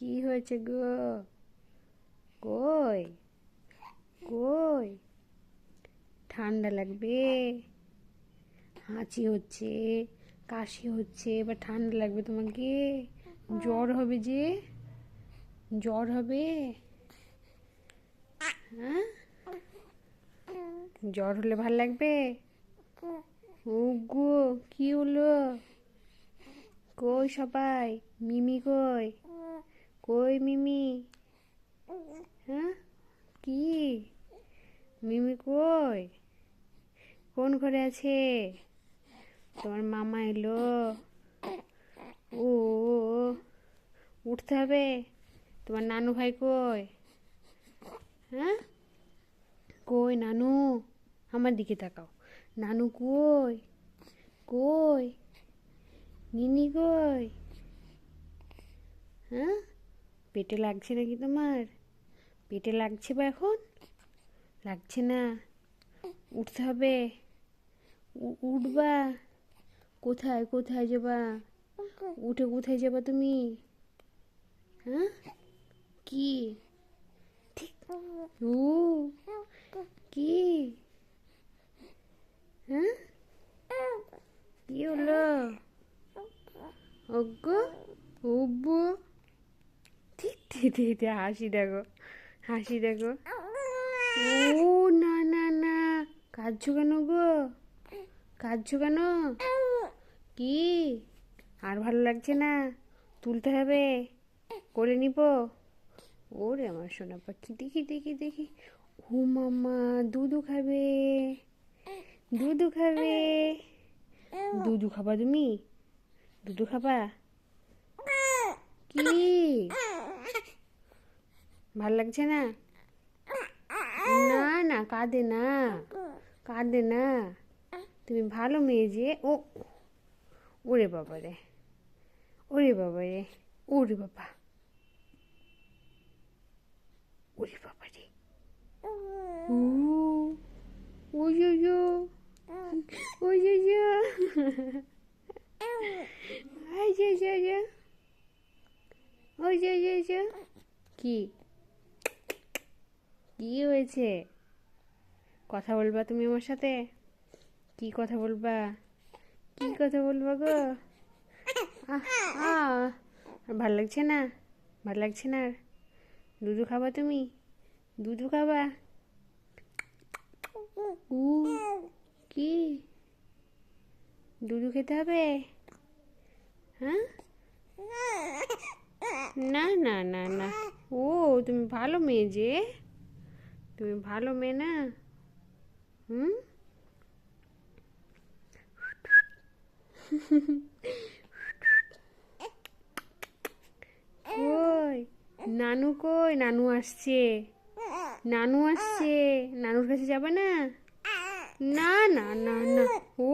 কি হয়েছে গো? কই? কই? ঠান্ডা লাগবে? হাঁচি হচ্ছে, কাশি হচ্ছে, এবার ঠান্ডা লাগবে তোমাকে? জ্বর হবে যে? জ্বর হবে? হ্যাঁ? জ্বর হলে ভালো লাগবে? ওগো কি হলো? কই সবাই? মিমি কই? কই মিমি? হ্যাঁ? কি? মিমি কই? কোন ঘরে আছে? তোমার মামা এলো। ও উঠতে হবে। তোমার নানু ভাই কই? হ্যাঁ? কই নানু? আমার দিকে তাকাও। নানু কই? কই? নিনি কই? হ্যাঁ? পেটে লাগছে নাকি তোমার? পেটে লাগছে বা এখন? লাগছে না। উঠতে হবে। উঠবা। কোথায় কোথায় যাবা? উঠে কোথায় যাবা তুমি? হ্যাঁ? কি? ঠিক। ও, কি? হ্যাঁ? কি হলো? অজ্ঞ? অব্বু ঠিক ঠিক, হাসি দেখো হাসি দেখো। ও না না না কাঁদছো কেন গো? কাঁদছো কেন? কি? আর ভালো লাগছে না? তুলতে হবে? করে নিব? ওরে আমার সোনা পাখি দেখি দেখি দেখি। ও মামা দুধু খাবে। দুধু খাবে। দুধু খাবা তুমি? দুধু খাবা? কি? ভালো লাগছে না? না না, কাঁদে না। কাঁদে না। তুমি ভালো মেয়ে যে, ও, ওরে বাবা রে। ওরে বাবা রে, ওরে বাবা। ওরে বাবা রে। ওই কি? কি হয়েছে? কথা বলবা তুমি আমার সাথে? কি কথা বলবা? কি কথা বলবা গো? ভালো লাগছে না? ভালো লাগছে না আর? দুধু খাবা তুমি? দুধু খাবা? উ, কি? দুধু খেতে হবে? হ্যাঁ? না না না না। ও, তুমি ভালো মেয়ে যে। তুমি ভালো মেয়ে না? হুম? কই? নানু কই? নানু আসছে। নানু আসছে। নানুর কাছে যাবে না? না না না না। ও